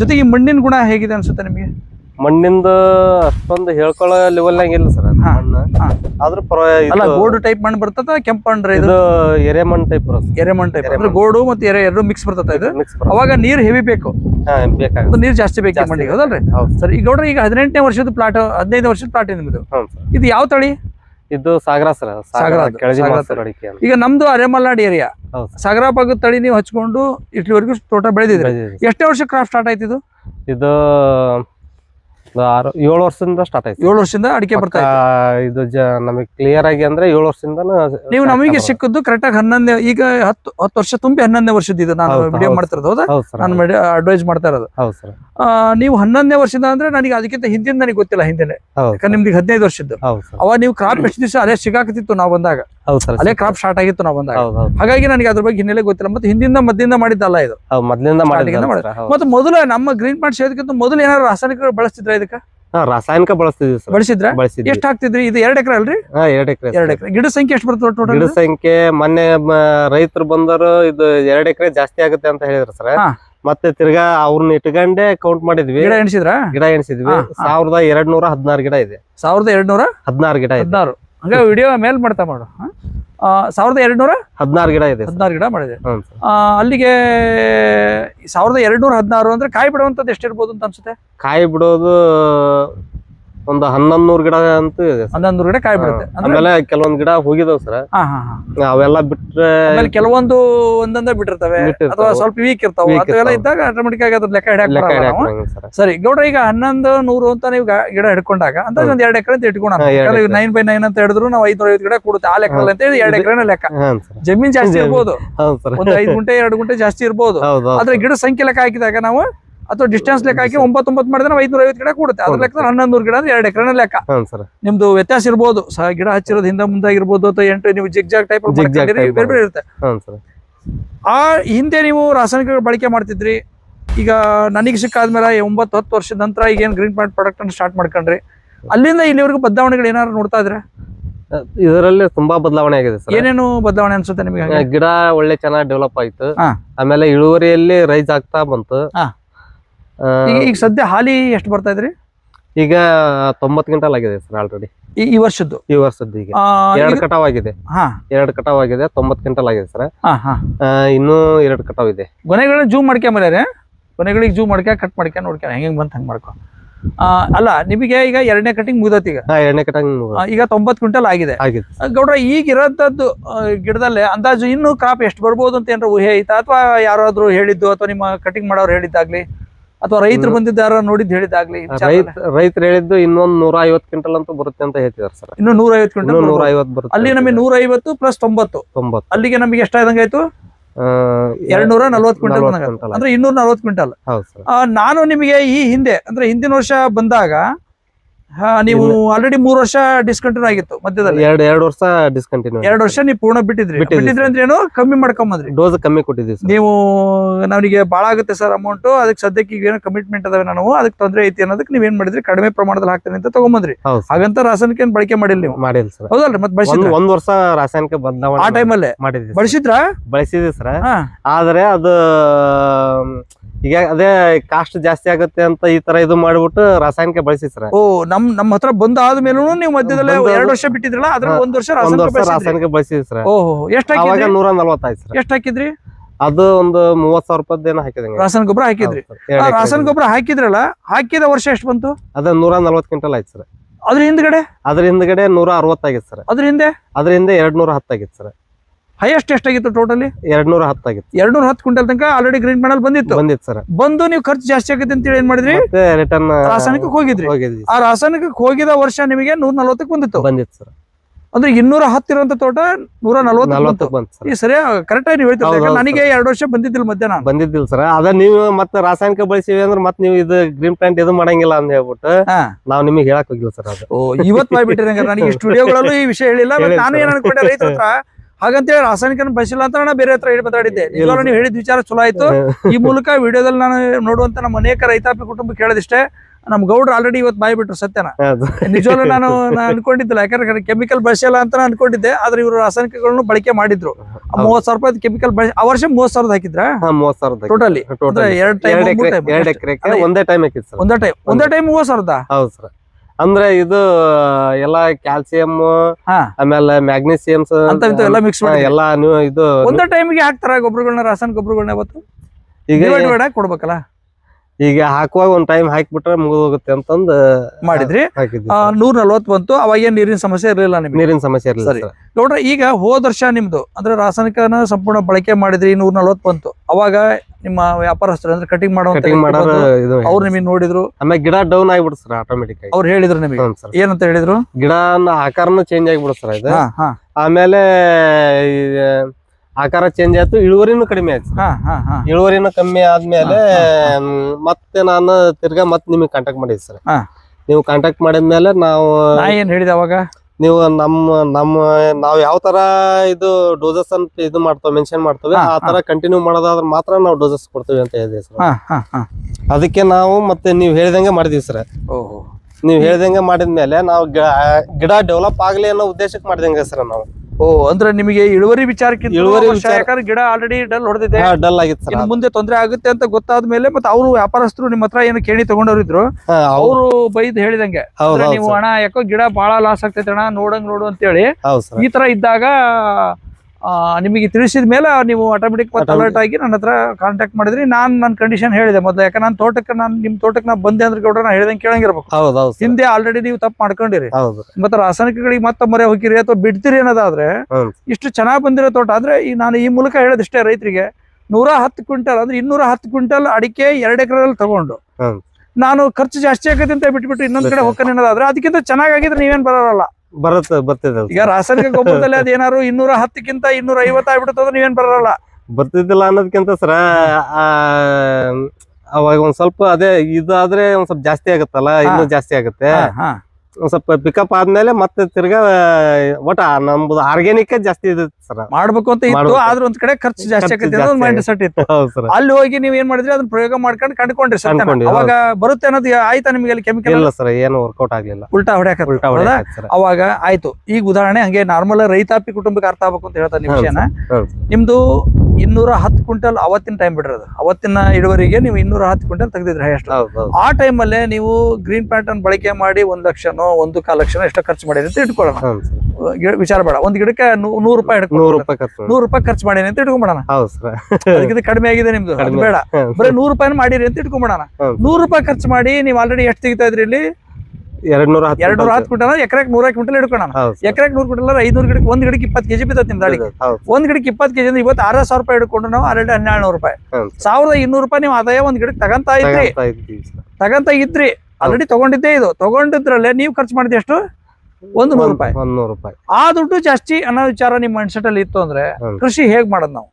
ಜೊತೆಗೆ ಮಣ್ಣಿನ ಗುಣ ಹೇಗಿದೆ ಅನ್ಸುತ್ತೆ ನಿಮಗೆ? ಮಣ್ಣಿಂದ ಅಷ್ಟೊಂದು ಹೇಳ್ಕೊಳ್ಳೋ ಲೆವೆಲ್ ಇಲ್ಲ ಸರ್. ಮಣ್ಣು. ಆದ್ರ ಅಲ್ಲ ಗೋಡು ಟೈಪ್ ಮಣ್ಣು ಬರ್ತದ ಕೆಂಪ್ ಮಣ್ಣು ಇದು ಎರೆ ಮಣ್ಣು ಟೈಪ್ ಬರುತ್ತೆ ಎರೆ ಮಣ್ಣು ಟೈಪ್ ಅಂದ್ರೆ ಗೋಡು ಮತ್ತೆ ಎರೆ ಎರಡು ಮಿಕ್ಸ್ ಬರ್ತದ ಇದು? ಅವಾಗ ನೀರ್ ಹೆವಿ ಬೇಕು. ಬೇಕಾಗುತ್ತೆ. ನೀರ್ ಜಾಸ್ತಿ ಬೇಕು ಮಣ್ಣಿಗೆ ಹೌದಲ್ರಿ? ಹೌದು. ಸರ್ ಈಗ ನೋಡ್ರಿ ಈಗ ಹದಿನೆಂಟನೇ ವರ್ಷದ ಪ್ಲಾಟ್ ಹದಿನೈದು ವರ್ಷದ ಪ್ಲಾಟ್ ನಿಮ್ದು? ಇದು ಯಾವ ತಳಿ? ಇದು ಸಾಗರ ಸರ್ ಸಾಗರ ಅಡಿಕೆ ಈಗ ನಮ್ದು ಅರೆಮಲ್ನಾಡ್ ಏರಿಯಾ ಸಾಗರ ಭಾಗದ ತಳಿ ನೀವು ಹಚ್ಕೊಂಡು ಇಟ್ಲಿವರೆಗೂ ತೋಟ ಬೆಳೆದಿದ್ರಿ ಬೆಳ್ದಿದೆ. ಎಷ್ಟೇ ವರ್ಷ ಕ್ರಾಫ್ಟ್ ಸ್ಟಾರ್ಟ್ ಆಯ್ತು ಇದು? ಇದು ಆರು ಏಳು ವರ್ಷದಿಂದ ಸ್ಟಾರ್ಟ್ ಆಯ್ತು. ಏಳು ವರ್ಷದಿಂದ ಅಡಿಕೆ ಬರ್ತಾ ಇತ್ತು. ಇದು ಜ ನಮಗೆ ಕ್ಲಿಯರ್ ಆಗಿ ಅಂದ್ರೆ ಏಳು ವರ್ಷದಿಂದ ನೀವು ನಮಗೆ ಸಿಕ್ಕದ್ದು ಕರೆಕ್ಟ್ ಆಗಿ ಹನ್ನೊಂದೇ ಈಗ ಹತ್ತು ಹತ್ತು ವರ್ಷ ತುಂಬಿ ಹನ್ನೊಂದನೇ ವರ್ಷದ ಇದು ನಾನು ಹೌದು, ವಿಡಿಯೋ ಹೌದು. ಮಾಡ್ತಿರೋದು ಹೌದಾ? ಹೌದು ಸರ್ ನಾನು ಅಡ್ವೈಸ್ ಮಾಡ್ತಾ ಇರೋದು. ಹೌದು ಸರ್. ಆ, ನೀವು ಹನ್ನೊಂದನೇ ವರ್ಷದ ಅಂದ್ರೆ ನನಗೆ ಅದಕ್ಕಿಂತ ಹಿಂದಿನ ನನಗೆ ಗೊತ್ತಿಲ್ಲ ಹಿಂದೆನೆ. ಹೌದು ಯಾಕಂದ್ರೆ ಈಗ ಹದಿನೈದು ವರ್ಷದ್ದು. ಹೌದು ಸರ್. ಅವಾಗ ನೀವು ಕ್ರಾಪ್ ಎಷ್ಟು ದಿವಸ ಅಲ್ಲೇ ಸಿಗಾಕತಿತ್ತು ನಾವು ಬಂದಾಗ. ಹೌದು ಸರ್ ಅಲ್ಲೇ ಕ್ರಾಪ್ ಸ್ಟಾರ್ಟ್ ಆಗಿತ್ತು ನಾವು ಬಂದಾಗ. ಹೌದು ಹೌದು. ಹಾಗಾಗಿ ನನಗೆ ಅದ್ರ ಬಗ್ಗೆ ಹಿನ್ನೆಲೆ ಗೊತ್ತಿಲ್ಲ. ಮತ್ತೆ ಹಿಂದಿಂದ ಮದ್ದಿಂದ ಮಾಡಿದ್ದಲ್ಲ ಇದು. ಹೌದು ಮೊದ್ಲಿಂದ Starting ಇಂದ ಮಾಡಿದ್ರೆ ಹೌದು. ಮತ್ತೆ ಮೊದಲು ನಮ್ಮ ಗ್ರೀನ್ ಪಾಯಿಂಟ್ ಸೇದಕ್ಕಿಂತ ಮೊದಲು ಏನಾದ್ರು ರಾಸಾಯನಿಕ ಬಳಸ್ತಿದ್ರ ಇದಕ್ಕೆ? ಹಾ, ರಾಸಾಯನಿಕ ಬಳಸ್ತಿದ್ವಿ ಸರ್. ಬಳಸಿದ್ರ? ಬಳಸಿದ್ವಿ. ಎಷ್ಟು ಹಾಕ್ತಿದ್ರಿ? ಇದು ಎರಡ್ ಎಕರೆ ಅಲ್ರಿ? ಹಾ ಎರಡ್ ಎಕರೆ ಎರಡ್ ಎಕರೆ. ಗಿಡ ಸಂಖ್ಯೆ ಎಷ್ಟು ಬರ್ತದೆ ಟೋಟಲ್ ಗಿಡ ಸಂಖ್ಯೆ ಮೊನ್ನೆ ರೈತರು ಬಂದರು ಇದು ಎರಡ್ ಎಕರೆ ಜಾಸ್ತಿ ಆಗುತ್ತೆ ಅಂತ ಹೇಳಿದ್ರು ಸರ್. ಮತ್ತೆ ತಿರ್ಗಾ ಅವ್ರನ್ನ ಇಟ್ಕೊಂಡೆ ಕೌಂಟ್ ಮಾಡಿದ್ವಿ. ಗಿಡ ಎಣಿಸಿದ್ರ? ಗಿಡ ಎಣಿಸಿದ್ವಿ. ಸಾವಿರದ ಎರಡ್ ನೂರ ಹದಿನಾರು ಗಿಡ ಇದೆ. ಸಾವಿರದ ಎರಡ್ ನೂರ ಹದಿನಾರು ಗಿಡ ಹದಿನಾರು. ಹಂಗ ವಿಡಿಯೋ ಮೇಲ್ ಮಾಡ್ತಾ ಮಾಡು ಸಾವಿರದ ಎರಡ್ನೂರ ಹದಿನಾರು ಗಿಡ ಇದೆ. ಹದಿನಾರು ಗಿಡ ಮಾಡಿದೆ. ಅಲ್ಲಿಗೆ ಸಾವಿರದ ಎರಡ್ನೂರ ಹದಿನಾರು ಅಂದ್ರೆ ಕಾಯಿ ಬಿಡುವಂತದ್ದು ಎಷ್ಟಿರ್ಬೋದು ಅಂತ ಅನ್ಸುತ್ತೆ? ಕಾಯಿ ಬಿಡೋದು ಒಂದು ಹನ್ನೊಂದ್ ನೂರು ಗಿಡ ಅಂತ ಇದೆ. ಹನ್ನೊಂದು ಗಿಡ ಕಾಯಿ ಬಿಡುತ್ತೆ ಅಂದ್ರೆ ಆಮೇಲೆ ಕೆಲವೊಂದ್ ಗಿಡ ಹೋಗಿದಾವ್ ಸರ್ ಹಾ ಹಾ ಹಾ ಅವೆಲ್ಲ ಬಿಟ್ರೆ ಆಮೇಲೆ ಕೆಲವೊಂದು ಒಂದೊಂದ ಬಿಟ್ಟಿರ್ತವೆ ಬಿಟ್ಟಿರ್ತಾವೆ. ಅಥವಾ ಸ್ವಲ್ಪ ವೀಕ್ ಇರ್ತಾವ Weak ಅಥವಾ ಇರ್ತಾವೆ. ಇದ್ದಾಗ ಆಟೋಮೆಟಿಕ್ ಆಗಿ ಅದ್ರ ಲೆಕ್ಕ ಹಿಡಿಯಕ್ ಲೆಕ್ಕ ಬರಲ್ಲ ನಾವು. ಹಿಡ್ಯಾಕ್ ಸರ್ ಸರಿ ಗೌಡ್ರ ಈಗ ಹನ್ನೊಂದು ನೂರು ಅಂತ ನೀವು ಗಾ- ಗಿಡ ಹಿಡ್ಕೊಂಡಾಗ ಅಂತ. ಒಂದ್ ಎರಡು ಎಕರೆ ಅಂತ ಹಾ, ಎರಡ್ ಎಕ್ರೆ. ನೈನ್ ಬೈ ನೈನ್ ಅಂತ ಹೇಳಿದ್ರು ನಾವು ಐದ್ನೂರ ಐವತ್ತು ಗಿಡ ಕೊಡುತ್ತೆ ಆ ಲೆಕ್ಕದಲ್ಲಿ ಅಂತ ಹೇಳಿ ಎರಡು ಇದು- ಎಕರೆನ ಲೆಕ್ಕ ಹಾಂ ಸರ್ ಜಮೀನ್ ಜಾಸ್ತಿ ಜಮೀನ್. ಇರ್ಬೋದು ಹೌದು ಸರ್ ಒಂದ್ ಐದು ಗುಂಟೆ ಎರಡು ಗುಂಟೆ ಜಾಸ್ತಿ ಇರ್ಬೋದು ಹೌದು ಆದ್ರೆ ಗಿಡ ಸಂಖ್ಯೆ ಲೆಕ್ಕ ಹಾಕಿದಾಗ ನಾವು ಅಥವಾ ಡಿಸ್ಟೆನ್ಸ್ ಲೆಕ್ಕ ಹಾಕಿ ಒಂಬತ್ತೊಂಬತ್ತು ಮಾಡಿದ್ರೆ ಐದ್ನೂರ ಐವತ್ತು ಗಿಡ ಕೊಡುತ್ತೆ. ಅದ್ರ ಲೆಕ್ಕ ಹನ್ನೊಂದು ಗಿಡ ಅಂದ್ರೆ ಎರಡು ಎಕರೆ ಲೆಕ್ಕ. ನಿಮ್ದು ವ್ಯತ್ಯಾಸ ಇರ್ಬೋದು. ಗಿಡ ಹಚ್ಚಿರೋದು ಹಿಂದೆ ಮುಂದೆ ಇರಬಹುದು ಅಥವಾ ಎಂಟು ನೀವು ಜಿಗ್ ಜಾಗ್ ಟೈಪ್ ಬೇರೆ ಬೇರೆ ಇರುತ್ತೆ. ಆ ಹಿಂದೆ ನೀವು ರಾಸಾಯನಿಕ ಬಳಕೆ ಮಾಡ್ತಿದ್ರಿ. ಈಗ ನನಗೆ ಸಿಕ್ಕಾದ್ಮೇಲೆ ಒಂಬತ್ತು ಹತ್ತು ವರ್ಷದ ನಂತರ ಈಗ ಏನು ಗ್ರೀನ್ ಪ್ಲಾಂಟ್ ಪ್ರಾಡಕ್ಟ್ ಅನ್ನು ಸ್ಟಾರ್ಟ್ ಮಾಡ್ಕೊಂಡ್ರಿ. ಅಲ್ಲಿಂದ ಇಲ್ಲಿವರೆಗೂ ಬದಲಾವಣೆಗಳು ಏನಾದ್ರು ನೋಡ್ತಾ ಇದ್ರೆ ಇದರಲ್ಲಿ ತುಂಬಾ ಬದಲಾವಣೆ ಆಗಿದೆ ಸರ್. ಏನೇನು ಬದಲಾವಣೆ ಅನ್ಸುತ್ತೆ ನಿಮಗೆ? ಗಿಡ ಒಳ್ಳೆ ಚೆನ್ನಾಗಿ ಡೆವಲಪ್ ಆಯ್ತು. ಆಮೇಲೆ ಇಳುವರಿಯಲ್ಲಿ ರೈಸ್ ಆಗ್ತಾ ಬಂತು. ಈಗ ಸದ್ಯ ಹಾಲಿ ಎಷ್ಟು ಬರ್ತಾ ಇದ್ರಿ? ಈಗ ತೊಂಬತ್ ಗಂಟೆ ಆಗಿದೆ ಸರ್ ಆಲ್ರೆಡಿ ಈ ವರ್ಷದ್ದು? ಈ ವರ್ಷದ್ದು ಈಗ. ಎರಡು ಕಟಾವ್ ಆಗಿದೆ. ಹಾ. ಎರಡು ಕಟಾವ್ ಆಗಿದೆ ತೊಂಬತ್ ಗಂಟೆ ಆಗಿದೆ ಸರ್. ಹಾ ಹಾ. ಇನ್ನೂ ಎರಡು ಕಟಾವ್ ಇದೆ. ಕೊನೆಗಳನ್ನ ಜೂಮ್ ಮಾಡ್ಕೊಂಬರ್ಯಾರೆ ಕೊನೆಗಳಿಗೆ ಜೂಮ್ ಮಾಡ್ಕ ಕಟ್ ಮಾಡ್ಕ ನೋಡ್ಕ ಹೆಂಗ್ ಬಂತ ಹಂಗ್ ಮಾಡ್ಕೊ. ಅಲ್ಲ ನಿಮಗೆ ಈಗ ಎರಡನೇ ಕಟಿಂಗ್ ಮುಗ್ದತ್ ಈಗ? ಎರಡನೇ ಕಟಿಂಗ್ ಈಗ ತೊಂಬತ್ ಕ್ವಿಂಟಲ್ ಆಗಿದೆ. ಗೌಡ್ರ ಈಗ ಇರೋಂಥದ್ದು ಗಿಡದಲ್ಲಿ ಗಿಡದಲ್ಲೇ ಅಂದಾಜು ಇನ್ನು ಕ್ರಾಪ್ ಎಷ್ಟು ಬರ್ಬೋದು ಅಂತ ಏನಾರ ಊಹೆ ಐತಾ? ಅಥವಾ ಯಾರಾದ್ರೂ ಹೇಳಿದ್ದು ಅಥವಾ ನಿಮ್ಮ ಕಟಿಂಗ್ ಮಾಡೋರು ಹೇಳಿದ್ದಾಗ್ಲಿ? ಅಥವಾ ರೈತರು ಬಂದಿದ್ದಾರ ನೋಡಿದ್ ಹೇಳಿದಾಗ್ಲಿ ರೈತರು ಹೇಳಿದ್ದು ಇನ್ನೊಂದ್ ನೂರ ಐವತ್ ಕ್ವಿಂಟಲ್ ಅಂತೂ ಬರುತ್ತೆ ಅಂತ ಹೇಳ್ತಿದಾರೆ ಸರ್. ಇನ್ನು ನೂರ ಐವತ್ತು ಕ್ವಿಂಟಲ್ ನೂರ ಐವತ್ ಬರುತ್ತೆ ಅಲ್ಲಿ ನಮಗೆ ನೂರ ಐವತ್ತು ಪ್ಲಸ್ ತೊಂಬತ್ತು. ತೊಂಬತ್ತು. ಅಲ್ಲಿಗೆ ನಮಗೆ ಎಷ್ಟಾದಂಗೆ ಆಯ್ತು ಎರಡ್ ನೂರ ನಲ್ವತ್ತು ಕ್ವಿಂಟಲ್ ಅಂದ್ರೆ ಇನ್ನೂರ ನಲ್ವತ್ತು ಕ್ವಿಂಟಲ್. ನಾನು ನಿಮಗೆ ಈ ಹಿಂದೆ ಅಂದ್ರೆ ಹಿಂದಿನ ವರ್ಷ ಬಂದಾಗ ಆ, ನೀವು ಆಲ್ರೆಡಿ ಮೂರು ವರ್ಷ ಡಿಸ್ಕಂಟಿನ್ಯೂ ಆಗಿತ್ತು ಮಧ್ಯದಲ್ಲಿ. ಎರಡ್ ಎರಡ್ ವರ್ಷ ಡಿಸ್ಕಂಟಿನ್ಯೂ ಎರಡು ವರ್ಷ ನೀವು ಪೂರ್ಣ ಬಿಟ್ಟಿದ್ರಿ. ಬಿಟ್ಟಿದ್ರೆ ಅಂದ್ರೆ ಏನು? ಕಮ್ಮಿ ಮಾಡ್ಕೊಂಬಂದ್ರಿ. ಡೋಸ್ ಕಮ್ಮಿ ಕೊಟ್ಟಿದ್ದೀವಿ ನೀವು ನನಗೆ ಭಾಳ ಆಗುತ್ತೆ ಸರ್ ಅಮೌಂಟ್ ಅದಕ್ಕೆ ಸದ್ಯಕ್ಕೆ ಈಗ ಏನೋ ಕಮಿಟ್ಮೆಂಟ್ ಅದಾವೆ ನಾವು. ಅದಕ್ಕೆ ತೊಂದರೆ ಐತಿ ಅನ್ನೋದಕ್ಕೆ ನೀವ್ ಏನ್ ಮಾಡಿದ್ರಿ? ಕಡಿಮೆ ಪ್ರಮಾಣದಲ್ಲಿ ಹಾಕ್ತೇನೆ ಅಂತ ತಗೊಂಬಂದ್ರಿ. ಹಾಗಂತ ರಾಸಾಯನಿಕ ಏನ್ ಬಳಕೆ ಮಾಡಿಲ್ಲ ನೀವು? ಮಾಡಿಲ್ಲ ಸರ್. ಹೌದಲ್ರಿ ಮತ್ತೆ ಒಂದ್ ಬಳಸಿದ್ರ? ಒಂದ್ ವರ್ಷ ರಾಸಾಯನಿಕ ಆ ಬದಲಾವಣೆ ಟೈಮಲ್ಲೇ ಮಾಡಿದ್ವಿ ಸರ್. ಬಳಸಿದ್ರ? ಬಳಸಿದ್ರಿ ಸರ್. ಹಾ. ಆದ್ರೆ ಅದು ಈಗ ಅದೇ ಕಾಸ್ಟ್ ಜಾಸ್ತಿ ಆಗುತ್ತೆ ಅಂತ ಈ ತರ ಇದು ಮಾಡ್ಬಿಟ್ಟು ರಾಸಾಯನಿಕ ಬಳಸಿ ಸರ್. ಓ ನಮ್ ನಮ್ಮ ಹತ್ರ ಬಂದ ಆದ್ಮೇಲೂ ನೀವು ಮಧ್ಯದಲ್ಲೇ ಎರಡು ವರ್ಷ ಬಿಟ್ಟಿದ್ರಲ್ಲ ಅದ್ರ ಒಂದ್ ವರ್ಷ ಒಂದ್ ವರ್ಷ ರಾಸಾಯನಿಕ ಬಳಸಿದ್ವಿ ಸರ್. ಓಹೋ ಎಷ್ಟು ಹಾಕಿದ್ರಿ? ನೂರ ನಲ್ವತ್ತಾಯ್ತು ಸರ್. ಎಷ್ಟು ಹಾಕಿದ್ರಿ? ಅದು ಒಂದು ಮೂವತ್ ಸಾವಿರ ರೂಪಾಯಿ ಏನೋ ಹಾಕಿದಂಗೆ ರಾಸಾಯನಿಕ ಗೊಬ್ಬರ ಹಾಕಿದ್ರಿ. ರಾಸಾಯನಿಕ ಗೊಬ್ಬರ. ಹಾಕಿದ್ರಲ್ಲ ಹಾಕಿದ ವರ್ಷ ಎಷ್ಟು ಬಂತು? ಅದ ನೂರ ನಲ್ವತ್ ಕ್ವಿಂಟಲ್ ಆಯ್ತು ಸರ್. ಅದ್ರ ಹಿಂದ್ಗಡೆ? ಅದ್ರ ಹಿಂದ್ಗಡೆ ನೂರ ಅರವತ್ತಾಗಿತ್ತು ಸರ್. ಅದ್ರ ಹಿಂದೆ? ಅದ್ರ ಹಿಂದೆ ಎರಡ್ ನೂರ ಹತ್ತಾಗಿತ್ತು ಸರ್. ಹೈಯೆಸ್ಟ್ ಎಷ್ಟಾಗಿತ್ತು ಟೋಟಲಿ ಎರಡ್ ನೂರ ಹತ್ತಾಗಿತ್ತು ಎರಡ್ನೂರ ಹತ್ತು ಕ್ವಿಂಟಲ್ ತನಕ ಆಲ್ರೆಡಿ ಗ್ರೀನ್ ಮೆಡಲ್ ಬಂದಿತ್ತು. ಬಂದಿತ್ತು ಸರ್. ಬಂದು ನೀವು ಖರ್ಚು ಜಾಸ್ತಿ ಆಗುತ್ತೆ ಅಂತ ಹೇಳಿ ಏನ್ ಮಾಡಿದ್ರಿ? ರಿಟರ್ನ್ ರಾಸಾಯನಿಕಕ್ಕೆ ಹೋಗಿದ್ರಿ. ಹೋಗಿದ್ವಿ ಆ ರಾಸಾಯನಿಕಕ್ಕೆ ಹೋಗಿದ ವರ್ಷ ನಿಮಗೆ ನೂರ ನಲ್ವತ್ತಕ್ಕೆ ಬಂದಿತ್ತು. ಬಂದಿತ್ತು ಸರ್. ಅಂದ್ರೆ ಇನ್ನೂರ ಹತ್ತಿರುವಂತ ತೋಟ ನೂರ ನಲ್ವತ್ತು ಬಂತು ಸರ್. ಈ ಸರಿಯಾ ಕರೆಕ್ಟ್ ಆಗಿ ನೀವು ಹೌದು, ನನಗೆ ಎರಡು ವರ್ಷ ಬಂದಿದ್ದಿಲ್ಲ ಮಧ್ಯಾಹ್ನ. ಬಂದಿದ್ದಿಲ್ಲ ಸರ್. ಅದ ನೀವು ಮತ್ತೆ ರಾಸಾಯನಿಕ ಬಳಸಿವಿ ಅಂದ್ರೆ ಮತ್ತೆ ನೀವು ಇದು ಗ್ರೀನ್ ಪ್ಲಾಂಟ್ ಇದು ಮಾಡಂಗಿಲ್ಲ ಅಂತ ಹೇಳ್ಬಿಟ್ಟು ನಾವು ನಿಮಗೆ ಹೇಳಕ್ ಹೋಗಿಲ್ಲ ಸರ್ ಅದು. ಇವತ್ತು ಬಾಯ್ಬಿಟ್ಟಿರಿ ನನಗೆ ಸ್ಟುಡಿಯೋಗಳಲ್ಲೂ ಈ ವಿಷಯ ಹೇಳಿಲ್ಲ ನಾನು ಏನ್ ಅನ್ಕೊಂಡೆ ರೈತರ ಹತ್ರ ಹಾಗಂತೇಳಿ ರಾಸಾಯನಿಕ ಬಯಸಿಲ್ಲ ಅಂತ ನಾನು ಬೇರೆ ಹತ್ರ ಹೇಳಿ ಮಾತಾಡಿದ್ದೆ ನಿಜವಾಗ್ಲೂ ನೀವು ಹೇಳಿದ ವಿಚಾರ ಚಲೋ ಆಯ್ತು. ಈ ಮೂಲಕ ವಿಡಿಯೋದಲ್ಲಿ ನಾನು ನೋಡುವಂತ ನಮ್ಮ ಅನೇಕ ರೈತಾಪಿ ಕುಟುಂಬಕ್ಕೆ ಕೇಳದಿಷ್ಟೇ ನಮ್ ಗೌಡ್ರು ಆಲ್ರೆಡಿ ಇವತ್ತು ಬಾಯಿ ಬಿಟ್ರು ಸತ್ಯನ. ನಿಜವಾಗ್ಲೂ ನಾನು ನಾನು ಅನ್ಕೊಂಡಿದ್ದಿಲ್ಲ. ಯಾಕಂದ್ರೆ ಕೆಮಿಕಲ್ ಬಳಸಲ್ಲ ಅಂತ ಅನ್ಕೊಂಡಿದ್ದೆ ಆದ್ರೆ ಇವರು ರಾಸಾಯನಿಕಗಳನ್ನು ಬಳಕೆ ಮಾಡಿದ್ರು. ಆ ಮೂವತ್ ಸಾವಿರ ರೂಪಾಯಿ ಕೆಮಿಕಲ್ ಬಳಸಿ ಆ ವರ್ಷ ಮೂವತ್ ಸಾವಿರದ ಹಾಕಿದ್ರ? ಮೂವತ್ ಸಾವಿರದ ಟೋಟಲಿ ಎರಡ್ ಟೈಮ್. ಒಂದೇ ಟೈಮ್ ಒಂದೇ ಟೈಮ್ ಒಂದೇ ಟೈಮ್ ಮೂವತ್ ಸಾವಿರದ? ಹೌದು ಸರ್. ಅಂದ್ರೆ ಇದು ಎಲ್ಲಾ ಕ್ಯಾಲ್ಸಿಯಂ ಆಮೇಲೆ ಇಂತ ಎಲ್ಲ ಮಿಕ್ಸ್ ಮಾಡಿ ಎಲ್ಲಾ ನೀವು ಇದು ಒಂದೇ ಟೈಮಿಗೆ ಹಾಕ್ತಾರ ಗೊಬ್ಬರಗಳನ್ನ ರಾಸಾಯನಿಕ ಗೊಬ್ಬರಗಳನ್ನ ಯಾವತ್ತು? ಈಗ ಕೊಡ್ಬೇಕಲ್ಲ? ಈಗ ಹಾಕುವಾಗ ಒಂದ್ ಟೈಮ್ ಹಾಕಿಬಿಟ್ರೆ ಮುಗಿದು ಹೋಗುತ್ತೆ ಅಂತಂದ್ ಮಾಡಿದ್ರಿ. ನೂರ ನಲ್ವತ್ ಬಂತು. ಅವಾಗ ಏನ್ ನೀರಿನ ಸಮಸ್ಯೆ ಇರಲಿಲ್ಲ ನಿಮ್ಗೆ? ನೀರಿನ ಸಮಸ್ಯೆ ಇರಲಿಲ್ಲ. ಸರ್. ನೋಡ್ರಿ ಈಗ ಹೋದ ವರ್ಷ ನಿಮ್ದು ಅಂದ್ರೆ ರಾಸಾಯನಿಕನ ಸಂಪೂರ್ಣ ಬಳಕೆ ಮಾಡಿದ್ರಿ ನೂರ್ ನಲ್ವತ್ ಬಂತು. ಅವಾಗ ನಿಮ್ಮ ವ್ಯಾಪಾರಸ್ಥರು ಅಂದ್ರೆ ಕಟಿಂಗ್ ಮಾಡೋ ಅವ್ರು ನಿಮಗೆ ನೋಡಿದ್ರು? ಆಮೇಲೆ ಗಿಡ ಡೌನ್ ಆಗ್ಬಿಡುತ್ತೆ ಸರ್ ಆಟೋಮೆಟಿಕ್ ಆಗಿ. ಅವ್ರು ಹೇಳಿದ್ರು ನಿಮಗೆ? ಏನಂತ ಹೇಳಿದ್ರು? ಗಿಡ ಆಕಾರನು ಚೇಂಜ್ ಆಗ್ಬಿಡುತ್ತೆ ಸರ್ ಇದು. ಆಮೇಲೆ ಆಕಾರ ಚೇಂಜ್ ಆಯ್ತು ಇಳುವರಿನೂ ಕಡಿಮೆ ಆಯ್ತು ಇಳುವರಿನೂ ಕಮ್ಮಿ ಆದ್ಮೇಲೆ ಮತ್ತೆ ನಾನು ತಿರ್ಗಾ ಮತ್ತೆ ನಿಮಗೆ ಕಾಂಟ್ಯಾಕ್ಟ್ ಮಾಡಿದ್ವಿ ಸರ್. ನೀವು ಕಾಂಟ್ಯಾಕ್ಟ್ ಮಾಡಿದ್ಮೇಲೆ ನಾವು ಏನ್ ಹೇಳಿದೆ ಅವಾಗ? ನೀವು ನಮ್ಮ ನಮ್ಮ ನಾವು ಯಾವ ತರ ಇದು ಡೋಸಸ್ ಅಂತ ಇದು ಮಾಡ್ತೇವೆ ಮೆನ್ಷನ್ ಮಾಡ್ತೇವೆ ಆ ತರ ಕಂಟಿನ್ಯೂ ಮಾಡೋದಾದ್ರೆ ಮಾತ್ರ ನಾವು ಡೋಸಸ್ ಕೊಡ್ತೀವಿ ಅಂತ ಹೇಳಿದ್ವಿ ಸರ್. ಹಾ ಹಾ ಹಾ. ಅದಕ್ಕೆ ನಾವು ಮತ್ತೆ ನೀವು ಹೇಳ್ದಂಗೆ ಮಾಡಿದೀವಿ ಸರ್. ಓಹೋ. ನೀವು ಹೇಳ್ದಂಗೆ ಮಾಡಿದ್ಮೇಲೆ ನಾವು ಗ- ಗಿಡ ಡೆವಲಪ್ ಆಗ್ಲಿ ಅನ್ನೋ ಉದ್ದೇಶಕ್ಕೆ ಮಾಡಿದಂಗೆ ಸರ್ ನಾವು. ಓ ಅಂದ್ರೆ ನಿಮಗೆ ಇಳುವರಿ ವಿಚಾರಕ್ಕಿಂತ ಇಳುವರಿ ವಿಚಾರ- ಯಾಕಂದ್ರೆ ಗಿಡ ಆಲ್ರೆಡಿ ಡಲ್ ಹೊಡೆದಿದೆ ಡಲ್ ಆಗಿತ್ತು ಸರ್ ಇನ್ನು ಮುಂದೆ ತೊಂದರೆ ಆಗುತ್ತೆ ಅಂತ ಗೊತ್ತಾದ ಮೇಲೆ ಮತ್ತೆ ಅವರು ವ್ಯಾಪಾರಸ್ಥರು ನಿಮ್ಮ ಹತ್ರ ಏನು ಕೇಳಿ ತಗೊಂಡವ್ರು ಇದ್ರು. ಅವರು ಬೈದ್ ಹೇಳಿದಂಗೆ. ಹೌದು ಅಂದ್ರೆ ಹೌದು ನೀವು ಸರ್. ಹಣ ಯಾಕೋ ಗಿಡ ಬಹಳ ಲಾಸ್ ಆಗ್ತೈತೆ ಅಣ್ಣ ನೋಡಂಗ್ ನೋಡು ಅಂತೇಳಿ ಹೌದು ಸರ್. ಈ ತರ ಇದ್ದಾಗ ನಿಮಗೆ ತಿಳಿಸಿದ ಮೇಲೆ ನೀವು ಆಟೋಮೆಟಿಕ್ ಮತ್ತೆ ಅಲರ್ಟ್ ಆಗಿ ನನ್ನ ಹತ್ರ ಕಾಂಟ್ಯಾಕ್ಟ್ ಮಾಡಿದ್ರಿ. ನಾನು ನನ್ನ ಕಂಡೀಷನ್ ಹೇಳಿದೆ ಮೊದಲು. ಯಾಕಂದ್ರೆ ನಾನು ತೋಟಕ್ಕೆ ನಾನು ನಿಮ್ಮ ತೋಟಕ್ಕೆ ನಾ ಬಂದೆ ಅಂದ್ರೆ ಗೌಡ್ರ ನಾನು ಹೇಳ್ದಂಗೆ ಕೇಳಂಗಿರ್ಬೇಕು. ಹೌದು ಹೌದು ಆಲ್ರೆಡಿ ನೀವು ತಪ್ಪು ಮಾಡ್ಕೊಂಡಿರಿ. ಮತ್ತೆ ರಾಸಾಯನಿಕಗಳಿಗೆ ಮತ್ತೆ ಮೊರೆ ಹೋಗಿರಿ ಅಥವಾ ಬಿಡ್ತೀರಿ ಅನ್ನೋದಾದ್ರೆ. ಇಷ್ಟು ಚೆನ್ನಾಗಿ ಬಂದಿರೋ ತೋಟ. ಅಂದ್ರೆ ಈ ನಾನು ಈ ಮೂಲಕ ಹೇಳೋದಿಷ್ಟೇ ರೈತರಿಗೆ ನೂರ ಹತ್ತು ಕ್ವಿಂಟಲ್ ಅಂದ್ರೆ ಇನ್ನೂರ ಹತ್ತು ಕ್ವಿಂಟಲ್ ಅಡಿಕೆ ಎರಡು ಎಕರೆಯಲ್ಲಿ ತಗೊಂಡು ನಾನು ಖರ್ಚು ಜಾಸ್ತಿ ಆಗತ್ತೆ ಅಂತ ಬಿಟ್ಬಿಟ್ಟು ಇನ್ನೊಂದ್ ಕಡೆ. ಹೋಗ್ತಾನೆ ಅನ್ನೋದಾದ್ರೆ ಅದಕ್ಕಿಂತ ಚೆನ್ನಾಗಿದ್ರೆ ನೀವೇನ್ ಬರೋಲ್ಲ ಬರುತ್ತೆ ಬರ್ತದೆ ಈಗ ರಾಸಾಯನಿಕ ಗೊಬ್ಬರದಲ್ಲಿ ಅದೇನಾರು ಇನ್ನೂರ ಹತ್ತಕ್ಕಿಂತ ಇನ್ನೂರ ಐವತ್ತು ಆಗ್ಬಿಡುತ್ತೆ ಅಂದ್ರೆ ನೀವೇನ್ ಬರಲ್ಲ. ಬರ್ತಿದ್ದಿಲ್ಲ ಅನ್ನೋದಕ್ಕಿಂತ ಸರ ಅವಾಗ ಒಂದ್ ಸ್ವಲ್ಪ ಅದೇ ಇದಾದ್ರೆ ಒಂದ್ ಸ್ವಲ್ಪ ಜಾಸ್ತಿ ಆಗತ್ತಲ್ಲ ಇನ್ನೂ ಜಾಸ್ತಿ ಆಗುತ್ತೆ. ಒಂದ್ ಸ್ವಲ್ಪ ಪಿಕಪ್ ಆದ್ಮೇಲೆ ಮತ್ತೆ ತಿರ್ಗಾ ಒಟ್ಟ ನಮ್ದು ಆರ್ಗ್ಯಾನಿಕ್ ಜಾಸ್ತಿ ಇದೆ ಸರ್. ಮಾಡ್ಬೇಕು ಅಂತ ಇತ್ತು ಮಾಡ್ಬೇಕು. ಆದ್ರೆ ಒಂದ್ ಕಡೆ ಖರ್ಚು ಜಾಸ್ತಿ ಖರ್ಚು ಆಗತ್ತೆ ಜಾಸ್ತಿ ಮೈಂಡ್ ಸೆಟ್ ಇತ್ತು ಹೌದು ಸರ್. ಅಲ್ಲಿ ಹೋಗಿ ನೀವ್ ಏನ್ ಮಾಡಿದ್ರಿ? ಅದನ್ನ ಪ್ರಯೋಗ ಮಾಡ್ಕೊಂಡು ಕಂಡ್ಕೊಂಡ್ರಿ ಸತ್ಯನ. ಕಂಡ್ಕೊಂಡ್ವಿ, ಅವಾಗ ಬರುತ್ತೆ ಅನ್ನೋದು ಆಯ್ತಾ ನಿಮಗೆ ಅಲ್ಲಿ ಕೆಮಿಕಲ್ ಇಲ್ಲ ಸರ್ ಏನು ವರ್ಕೌಟ್ ಆಗ್ಲಿಲ್ಲ. ಉಲ್ಟಾ ಹೊಡ್ಯಾಕ ಉಲ್ಟಾ? ಹೊಡೆಯಾಕ ಸರ್. ಅವಾಗ ಆಯ್ತು. ಈಗ ಉದಾಹರಣೆ ಹಂಗೆ ನಾರ್ಮಲ್ ರೈತಾಪಿ ಕುಟುಂಬಕ್ಕೆ ಅರ್ಥ ಆಗ್ಬೇಕು ಅಂತ ಹೇಳ್ತಾರೆ ನಿಮ್ಮ ಹೌದು ವಿಷಯನ. ಹೌದು. ನಿಮ್ದು ಇನ್ನೂರ ಹತ್ತು ಕ್ವಿಂಟಲ್ ಅವತ್ತಿನ ಟೈಮ್ ಬಿಡ್ರದು ಅವತ್ತಿನ ಇಳುವರಿಗೆ ನೀವು ಇನ್ನೂರ ಹತ್ತು ಕ್ವಿಂಟಲ್ ತೆಗೆದಿದ್ರೆ ಹೈಯೆಸ್ಟ್ ಆ ಟೈಮಲ್ಲೇ ನೀವು ಗ್ರೀನ್ ಪ್ಯಾಟರ್ನ್ ಬಳಕೆ ಮಾಡಿ ಒಂದ್ ಲಕ್ಷನೋ ಒಂದು ಕಾಲು ಲಕ್ಷನೋ ಎಷ್ಟೋ ಖರ್ಚು ಮಾಡಿರಿ ಅಂತ ಇಟ್ಕೊಳ್ಳೋಣ. ವಿಚಾರ ಬೇಡ. ಒಂದ್ ಗಿಡಕ್ಕೆ ನೂರು ರೂಪಾಯಿ ನೂರು ರೂಪಾಯಿ ಖರ್ಚು ಮಾಡಿ. ಮಾಡೀನಿ ಅಂತ ಇಟ್ಕೊಂಡ್ಬಿಡೋಣ ಅದಕ್ಕಿಂತ ಕಡಿಮೆ ಆಗಿದೆ ನಿಮ್ದು. ಬೇಡ. ಬರೀ ನೂರು ರೂಪಾಯಿ ಮಾಡಿರಿ ಅಂತ ಇಟ್ಕೊಂಡ್ಬಿಡೋಣ. ನೂರು ರೂಪಾಯಿ ಖರ್ಚು ಮಾಡಿ ನೀವು ಆಲ್ರೆಡಿ ಎಷ್ಟು ತೆಗಿತಾ ಇದ್ರಿ ಇಲ್ಲಿ? ಎರಡ್ ನೂರ ಹತ್ತು ಎರಡ್ ನೂರ ಹತ್ತು ಕ್ವಿಂಟಲ್ ಎಕರೆಗೆ ನೂರ ಕ್ವಿಂಟಲ್ ಇಟ್ಕೊಳ್ಳೋಣ ಹೌದು ಎಕರೆಗೆ ನೂರು ಕ್ವಿಂಟಲ್ ಐನೂರು ಗಿಡಕ್ಕೆ ಒಂದ್ ಗಿಡಕ್ಕೆ ಇಪ್ಪತ್ತು ಕೆಜಿ ಒಂದ್ ಗಿಡಕ್ಕೆ ಇಪ್ಪತ್ತು ಕೆಜಿ ಅಂದ್ರೆ ಇವತ್ತು ಆರು ಸಾವಿರ ರೂಪಾಯಿ ಹಿಡ್ಕೊಂಡು ನಾವು ಆಲ್ರೆಡಿ ಹನ್ನೆರಡು ನೂರು ರೂಪಾಯಿ. ಸಾವಿರದ ಇನ್ನೂರು ರೂಪಾಯಿ ನೀವು ಆದಾಯ ಒಂದ್ ಗಿಡಕ್ಕೆ ತಗಂತ ಇದ್ರಿ. ತಗೊಂತಾ ಇದ್ದೀವಿ ಸರ್. ತಗಂತ ಇದ್ರಿ. ಆಲ್ರೆಡಿ ತಗೊಂಡಿದ್ದೇ ಇದು. ತಗೊಂಡಿದ್ರಲ್ಲೇ ನೀವು ಖರ್ಚು ಮಾಡಿದ ಎಷ್ಟು? ಒಂದು ನೂರು ರೂಪಾಯಿ. ಒಂದ್ ನೂರು ರೂಪಾಯಿ. ಆ ದುಡ್ಡು ಜಾಸ್ತಿ ಅನ್ನೋ ವಿಚಾರ ನಿಮ್ ಮೈಂಡ್ ಸೆಟ್ ಅಲ್ಲಿ ಇತ್ತು ಅಂದ್ರೆ ಕೃಷಿ ಹೇಗ್ ಮಾಡೋದ್ ನಾವು?